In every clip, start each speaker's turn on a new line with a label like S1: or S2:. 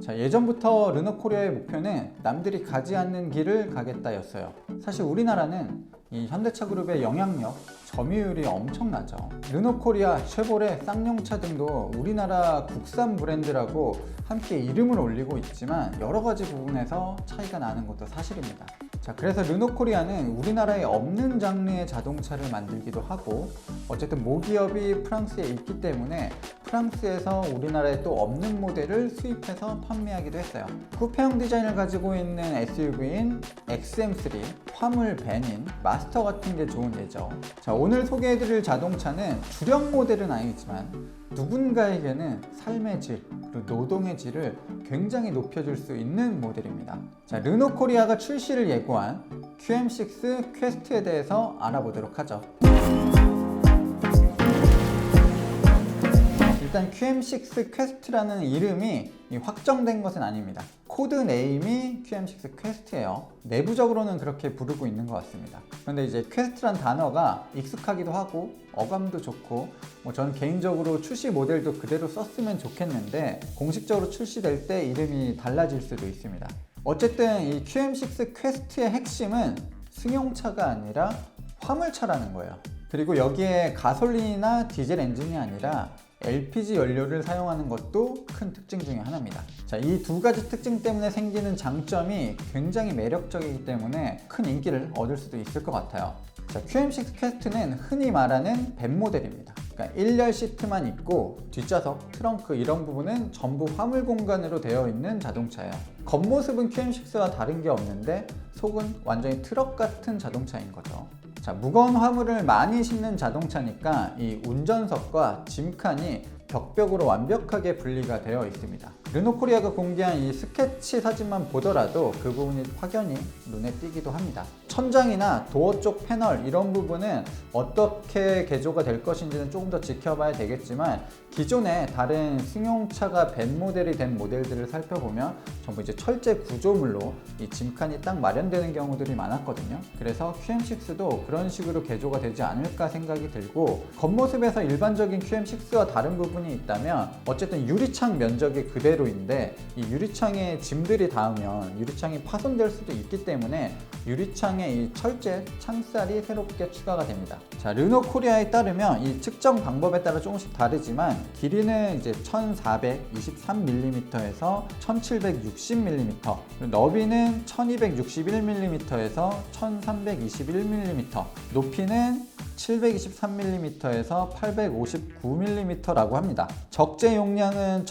S1: 자, 예전부터 르노코리아의 목표는 남들이 가지 않는 길을 가겠다였어요. 사실 우리나라는 이 현대차 그룹의 영향력, 점유율이 엄청나죠. 르노코리아, 쉐보레, 쌍용차 등도 우리나라 국산 브랜드라고 함께 이름을 올리고 있지만 여러 가지 부분에서 차이가 나는 것도 사실입니다. 자, 그래서 르노코리아는 우리나라에 없는 장르의 자동차를 만들기도 하고 어쨌든 모기업이 프랑스에 있기 때문에 프랑스에서 우리나라에 또 없는 모델을 수입해서 판매하기도 했어요. 쿠페형 디자인을 가지고 있는 SUV인 XM3, 화물 밴인 마스 터 같은 게 좋은 예죠. 자, 오늘 소개해드릴 자동차는 주력 모델은 아니지만 누군가에게는 삶의 질, 그리고 노동의 질을 굉장히 높여줄 수 있는 모델입니다. 자, 르노 코리아가 출시를 예고한 QM6 퀘스트에 대해서 알아보도록 하죠. 일단 QM6 퀘스트라는 이름이 이 확정된 것은 아닙니다. 코드 네임이 QM6 퀘스트예요. 내부적으로는 그렇게 부르고 있는 것 같습니다. 그런데 이제 퀘스트란 단어가 익숙하기도 하고 어감도 좋고 뭐 저는 개인적으로 출시 모델도 그대로 썼으면 좋겠는데 공식적으로 출시될 때 이름이 달라질 수도 있습니다. 어쨌든 이 QM6 퀘스트의 핵심은 승용차가 아니라 화물차라는 거예요. 그리고 여기에 가솔린이나 디젤 엔진이 아니라 LPG 연료를 사용하는 것도 큰 특징 중에 하나입니다. 자, 이 두 가지 특징 때문에 생기는 장점이 굉장히 매력적이기 때문에 큰 인기를 얻을 수도 있을 것 같아요. 자, QM6 퀘스트는 흔히 말하는 벤 모델입니다. 그러니까 1열 시트만 있고 뒷좌석, 트렁크 이런 부분은 전부 화물 공간으로 되어 있는 자동차예요. 겉모습은 QM6와 다른 게 없는데 속은 완전히 트럭 같은 자동차인 거죠. 자, 무거운 화물을 많이 싣는 자동차니까 이 운전석과 짐칸이 벽벽으로 완벽하게 분리가 되어 있습니다. 르노코리아가 공개한 이 스케치 사진만 보더라도 그 부분이 확연히 눈에 띄기도 합니다. 천장이나 도어 쪽 패널 이런 부분은 어떻게 개조가 될 것인지는 조금 더 지켜봐야 되겠지만 기존의 다른 승용차가 벤 모델이 된 모델들을 살펴보면 전부 이제 철제 구조물로 이 짐칸이 딱 마련되는 경우들이 많았거든요. 그래서 QM6도 그런 식으로 개조가 되지 않을까 생각이 들고 겉모습에서 일반적인 QM6와 다른 부분이 있다면 어쨌든 유리창 면적이 그대로 인데 이 유리창에 짐들이 닿으면 유리창이 파손될 수도 있기 때문에 유리창에 이 철제 창살이 새롭게 추가가 됩니다. 자, 르노 코리아에 따르면 이 측정 방법에 따라 조금씩 다르지만 길이는 이제 1423mm에서 1760mm, 너비는 1261mm에서 1321mm, 높이는 723mm에서 859mm라고 합니다. 적재 용량은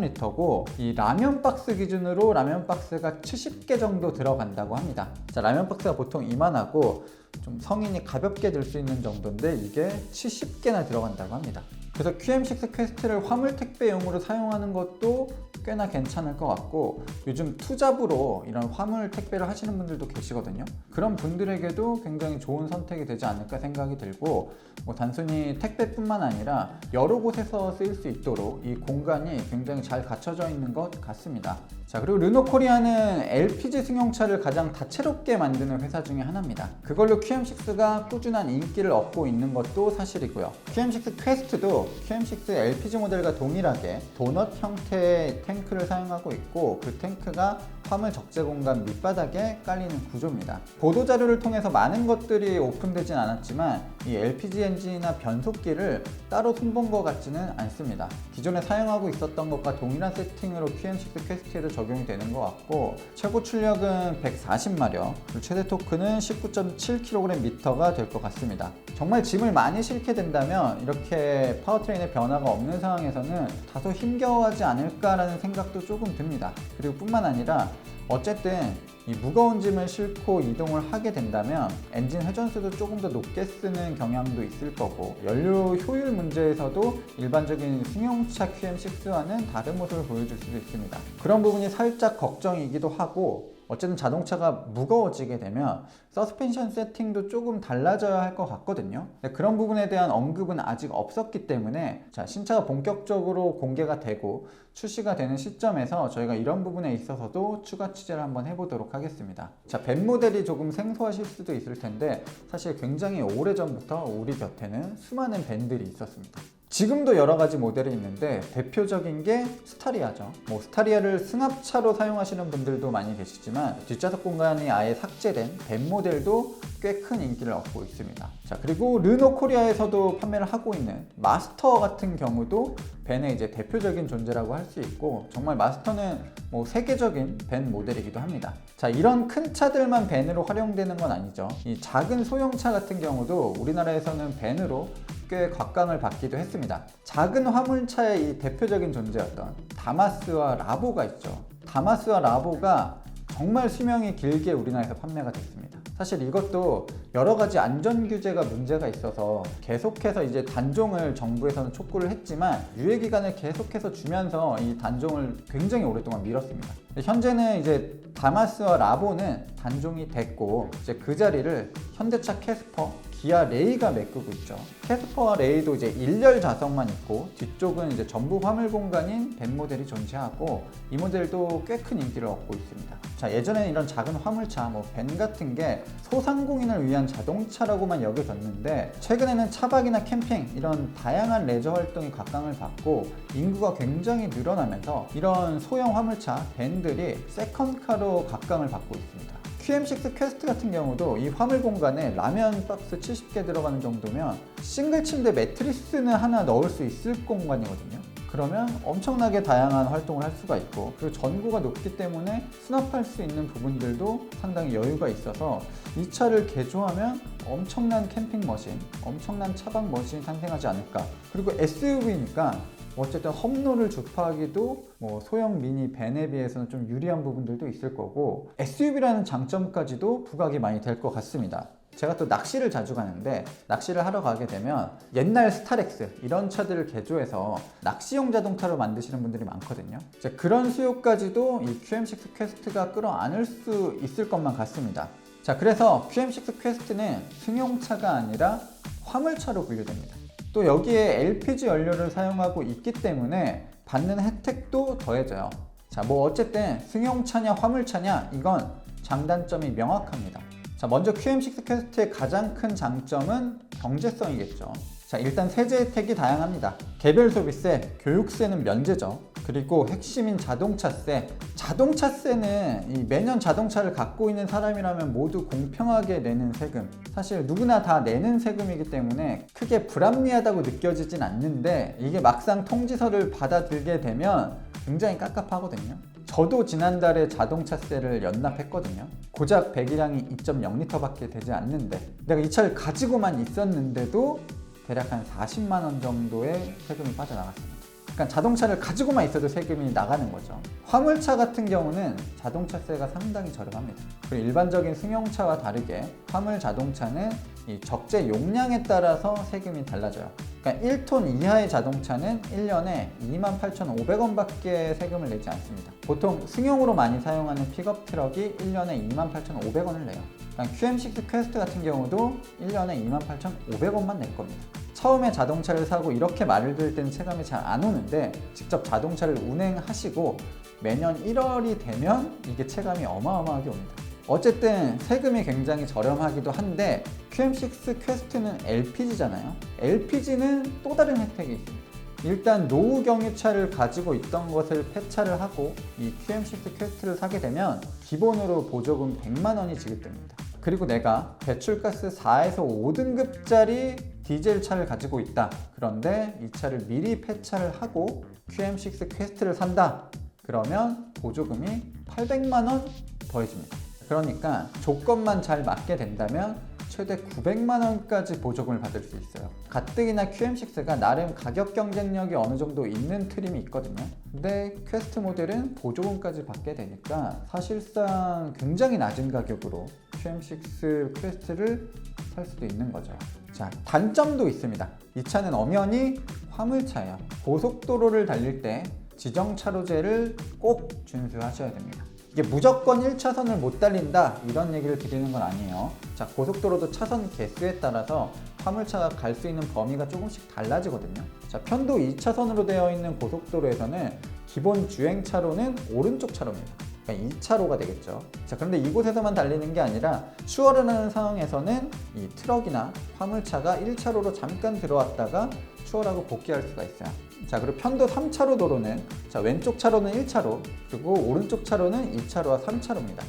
S1: 1413L고 이 라면 박스 기준으로 라면 박스가 70개 정도 들어간다고 합니다. 자, 라면 박스가 보통 이만하고 좀 성인이 가볍게 들 수 있는 정도인데 이게 70개나 들어간다고 합니다. 그래서 QM6 퀘스트를 화물 택배용으로 사용하는 것도 꽤나 괜찮을 것 같고 요즘 투잡으로 이런 화물 택배를 하시는 분들도 계시거든요. 그런 분들에게도 굉장히 좋은 선택이 되지 않을까 생각이 들고 뭐 단순히 택배뿐만 아니라 여러 곳에서 쓰일 수 있도록 이 공간이 굉장히 잘 갖춰져 있는 것 같습니다. 자 그리고 르노 코리아는 LPG 승용차를 가장 다채롭게 만드는 회사 중에 하나입니다. 그걸로 QM6가 꾸준한 인기를 얻고 있는 것도 사실이고요. QM6 퀘스트도 QM6 LPG 모델과 동일하게 도넛 형태의 탱크를 사용하고 있고 그 탱크가 화물 적재 공간 밑바닥에 깔리는 구조입니다. 보도 자료를 통해서 많은 것들이 오픈되진 않았지만 이 LPG 엔진이나 변속기를 따로 손본 것 같지는 않습니다. 기존에 사용하고 있었던 것과 동일한 세팅으로 QM6 퀘스트에도 적용이 되는 것 같고 최고 출력은 140마력, 그리고 최대 토크는 19.7kgm가 될 것 같습니다. 정말 짐을 많이 싣게 된다면 이렇게 파워트레인의 변화가 없는 상황에서는 다소 힘겨워하지 않을까라는 생각도 조금 듭니다. 그리고 뿐만 아니라 어쨌든 이 무거운 짐을 싣고 이동을 하게 된다면 엔진 회전수도 조금 더 높게 쓰는 경향도 있을 거고 연료 효율 문제에서도 일반적인 승용차 QM6와는 다른 모습을 보여줄 수도 있습니다. 그런 부분이 살짝 걱정이기도 하고 어쨌든 자동차가 무거워지게 되면 서스펜션 세팅도 조금 달라져야 할 것 같거든요. 그런 부분에 대한 언급은 아직 없었기 때문에 자, 신차가 본격적으로 공개가 되고 출시가 되는 시점에서 저희가 이런 부분에 있어서도 추가 취재를 한번 해보도록 하겠습니다. 자, 벤 모델이 조금 생소하실 수도 있을 텐데 사실 굉장히 오래전부터 우리 곁에는 수많은 벤들이 있었습니다. 지금도 여러 가지 모델이 있는데 대표적인 게 스타리아죠. 뭐 스타리아를 승합차로 사용하시는 분들도 많이 계시지만 뒷좌석 공간이 아예 삭제된 벤 모델도 꽤 큰 인기를 얻고 있습니다. 자 그리고 르노 코리아에서도 판매를 하고 있는 마스터 같은 경우도 벤의 이제 대표적인 존재라고 할 수 있고 정말 마스터는 뭐 세계적인 벤 모델이기도 합니다. 자 이런 큰 차들만 벤으로 활용되는 건 아니죠. 이 작은 소형차 같은 경우도 우리나라에서는 벤으로 꽤 곽강을 받기도 했습니다. 작은 화물차의 이 대표적인 존재였던 다마스와 라보가 있죠. 다마스와 라보가 정말 수명이 길게 우리나라에서 판매가 됐습니다. 사실 이것도 여러 가지 안전 규제가 문제가 있어서 계속해서 이제 단종을 정부에서는 촉구를 했지만 유예 기간을 계속해서 주면서 이 단종을 굉장히 오랫동안 미뤘습니다. 현재는 이제 다마스와 라보는 단종이 됐고 이제 그 자리를 현대차 캐스퍼, 기아 레이가 메꾸고 있죠. 캐스퍼와 레이도 이제 1열 좌석만 있고 뒤쪽은 이제 전부 화물 공간인 벤 모델이 존재하고 이 모델도 꽤 큰 인기를 얻고 있습니다. 자 예전에는 이런 작은 화물차 뭐 벤 같은 게 소상공인을 위한 자동차라고만 여겨졌는데 최근에는 차박이나 캠핑 이런 다양한 레저 활동이 각광을 받고 인구가 굉장히 늘어나면서 이런 소형 화물차 벤들이 세컨카로 각광을 받고 있습니다. QM6 퀘스트 같은 경우도 이 화물 공간에 라면 박스 70개 들어가는 정도면 싱글 침대 매트리스는 하나 넣을 수 있을 공간이거든요. 그러면 엄청나게 다양한 활동을 할 수가 있고 그리고 전고가 높기 때문에 수납할 수 있는 부분들도 상당히 여유가 있어서 이 차를 개조하면 엄청난 캠핑 머신, 엄청난 차박 머신이 탄생하지 않을까. 그리고 SUV니까 어쨌든 험로를 주파하기도 뭐 소형 미니 벤에 비해서는 좀 유리한 부분들도 있을 거고 SUV라는 장점까지도 부각이 많이 될 것 같습니다. 제가 또 낚시를 자주 가는데 낚시를 하러 가게 되면 옛날 스타렉스 이런 차들을 개조해서 낚시용 자동차로 만드시는 분들이 많거든요. 그런 수요까지도 이 QM6 퀘스트가 끌어안을 수 있을 것만 같습니다. 자, 그래서 QM6 퀘스트는 승용차가 아니라 화물차로 분류됩니다. 또 여기에 LPG 연료를 사용하고 있기 때문에 받는 혜택도 더해져요. 자, 뭐 어쨌든 승용차냐 화물차냐 이건 장단점이 명확합니다. 자, 먼저 QM6 퀘스트의 가장 큰 장점은 경제성이겠죠. 자, 일단 세제 혜택이 다양합니다. 개별 소비세, 교육세는 면제죠. 그리고 핵심인 자동차세. 자동차세는 이 매년 자동차를 갖고 있는 사람이라면 모두 공평하게 내는 세금. 사실 누구나 다 내는 세금이기 때문에 크게 불합리하다고 느껴지진 않는데 이게 막상 통지서를 받아들게 되면 굉장히 깝깝하거든요. 저도 지난달에 자동차세를 연납했거든요. 고작 배기량이 2.0리터밖에 되지 않는데 내가 이 차를 가지고만 있었는데도 대략 한 40만 원 정도의 세금이 빠져나갔습니다. 그러니까 자동차를 가지고만 있어도 세금이 나가는 거죠. 화물차 같은 경우는 자동차세가 상당히 저렴합니다. 그리고 일반적인 승용차와 다르게 화물 자동차는 이 적재 용량에 따라서 세금이 달라져요. 그러니까 1톤 이하의 자동차는 1년에 28,500원 밖에 세금을 내지 않습니다. 보통 승용으로 많이 사용하는 픽업 트럭이 1년에 28,500원을 내요. 그러니까 QM6 퀘스트 같은 경우도 1년에 28,500원만 낼 겁니다. 처음에 자동차를 사고 이렇게 말을 들을 때는 체감이 잘 안 오는데 직접 자동차를 운행하시고 매년 1월이 되면 이게 체감이 어마어마하게 옵니다. 어쨌든 세금이 굉장히 저렴하기도 한데 QM6 퀘스트는 LPG잖아요. LPG는 또 다른 혜택이 있습니다. 일단 노후 경유차를 가지고 있던 것을 폐차를 하고 이 QM6 퀘스트를 사게 되면 기본으로 보조금 100만 원이 지급됩니다. 그리고 내가 배출가스 4에서 5등급짜리 디젤 차를 가지고 있다. 그런데 이 차를 미리 폐차를 하고 QM6 퀘스트를 산다. 그러면 보조금이 800만 원 더해집니다. 그러니까 조건만 잘 맞게 된다면 최대 900만 원까지 보조금을 받을 수 있어요. 가뜩이나 QM6가 나름 가격 경쟁력이 어느 정도 있는 트림이 있거든요. 근데 퀘스트 모델은 보조금까지 받게 되니까 사실상 굉장히 낮은 가격으로 QM6 퀘스트를 살 수도 있는 거죠. 자, 단점도 있습니다. 이 차는 엄연히 화물차예요. 고속도로를 달릴 때 지정차로제를 꼭 준수하셔야 됩니다. 이게 무조건 1차선을 못 달린다 이런 얘기를 드리는 건 아니에요. 자, 고속도로도 차선 개수에 따라서 화물차가 갈 수 있는 범위가 조금씩 달라지거든요. 자, 편도 2차선으로 되어 있는 고속도로에서는 기본 주행차로는 오른쪽 차로입니다. 그러니까 2차로가 되겠죠. 자, 그런데 이곳에서만 달리는 게 아니라 추월을 하는 상황에서는 이 트럭이나 화물차가 1차로로 잠깐 들어왔다가 추월하고 복귀할 수가 있어요. 자, 그리고 편도 3차로 도로는 자, 왼쪽 차로는 1차로, 그리고 오른쪽 차로는 2차로와 3차로입니다.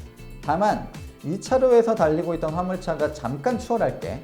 S1: 다만 2차로에서 달리고 있던 화물차가 잠깐 추월할 때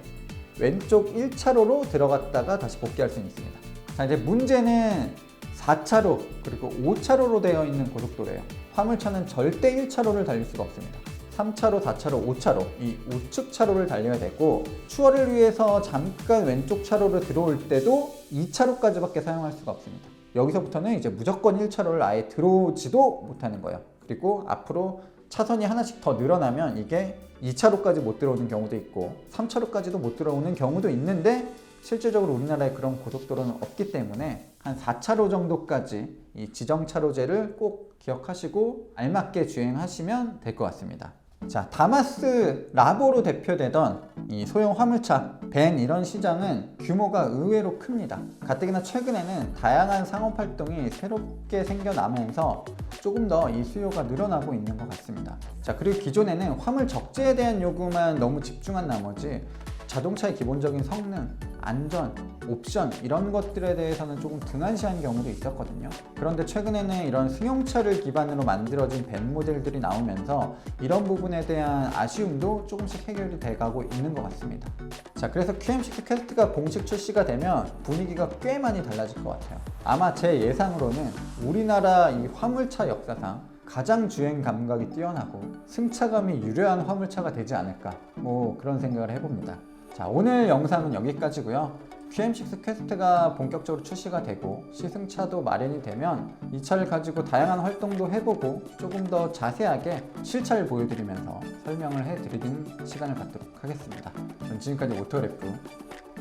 S1: 왼쪽 1차로로 들어갔다가 다시 복귀할 수는 있습니다. 자, 이제 문제는 4차로 그리고 5차로로 되어 있는 고속도로예요. 화물차는 절대 1차로를 달릴 수가 없습니다. 3차로, 4차로, 5차로 이 우측 차로를 달려야 되고 추월을 위해서 잠깐 왼쪽 차로로 들어올 때도 2차로까지밖에 사용할 수가 없습니다. 여기서부터는 이제 무조건 1차로를 아예 들어오지도 못하는 거예요. 그리고 앞으로 차선이 하나씩 더 늘어나면 이게 2차로까지 못 들어오는 경우도 있고 3차로까지도 못 들어오는 경우도 있는데 실질적으로 우리나라에 그런 고속도로는 없기 때문에 한 4차로 정도까지 이 지정차로제를 꼭 기억하시고 알맞게 주행하시면 될 것 같습니다. 자, 다마스 라보로 대표되던 이 소형 화물차 벤 이런 시장은 규모가 의외로 큽니다. 가뜩이나 최근에는 다양한 상업 활동이 새롭게 생겨나면서 조금 더 이 수요가 늘어나고 있는 것 같습니다. 자, 그리고 기존에는 화물 적재에 대한 요구만 너무 집중한 나머지 자동차의 기본적인 성능, 안전, 옵션 이런 것들에 대해서는 조금 등한시한 경우도 있었거든요. 그런데 최근에는 이런 승용차를 기반으로 만들어진 벤 모델들이 나오면서 이런 부분에 대한 아쉬움도 조금씩 해결이 돼가고 있는 것 같습니다. 자, 그래서 QM6 퀘스트가 공식 출시가 되면 분위기가 꽤 많이 달라질 것 같아요. 아마 제 예상으로는 우리나라 이 화물차 역사상 가장 주행 감각이 뛰어나고 승차감이 유려한 화물차가 되지 않을까 뭐 그런 생각을 해봅니다. 자 오늘 영상은 여기까지고요. QM6 퀘스트가 본격적으로 출시가 되고 시승차도 마련이 되면 이 차를 가지고 다양한 활동도 해보고 조금 더 자세하게 실차를 보여드리면서 설명을 해드리는 시간을 갖도록 하겠습니다. 전 지금까지 오토그래프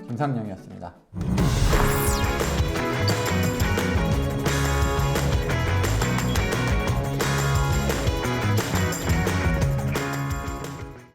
S1: 김상영이었습니다.